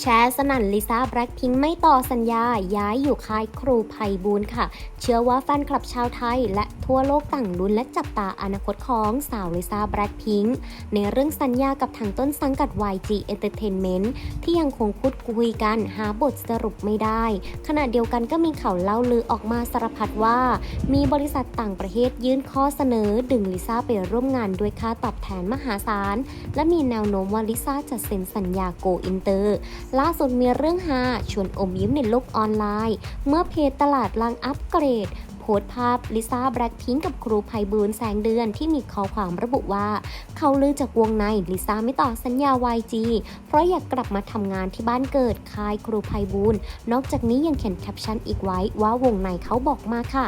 แชร์สนั่นลิซ่าแบล็คพิงค์ไม่ต่อสัญญา ย้ายอยู่ค่ายครูไพบูลค่ะ เชื่อว่าแฟนคลับชาวไทย และทั่วโลกต่างลุ้นและจับตาอนาคตของสาวลิซ่าแบล็คพิงค์ในเรื่องสัญญากับทางต้นสังกัด YG Entertainment ที่ยังคงพูดคุยกันหาบทสรุปไม่ได้ ขณะเดียวกันก็มีข่าวเล่าลือออกมาสารพัดว่า มีบริษัทต่างประเทศยื่นข้อเสนอ ดึงลิซ่าไปร่วมงานด้วยค่าตอบแทนมหาศาลและมีแนวโน้มว่าลิซ่าจะเซ็นสัญญาโกอินเตอร์ล่าสุดมีเรื่องฮาชวนอมยิ้มในโลกออนไลน์ เมื่อเพจตลาดลังอัปเกรดโพสต์ภาพลิซ่าแบล็คพิงกับครูไพบูลแสงเดือนที่มีข้อความระบุว่า เขาลือจากวงในลิซ่าไม่ต่อสัญญา YG เพราะอยากกลับมาทำงานที่บ้านเกิดค่ายครูไพบูลนอกจากนี้ยังเขียนแคปชั่นอีกไว้ว่าวงในเขาบอกมาค่ะ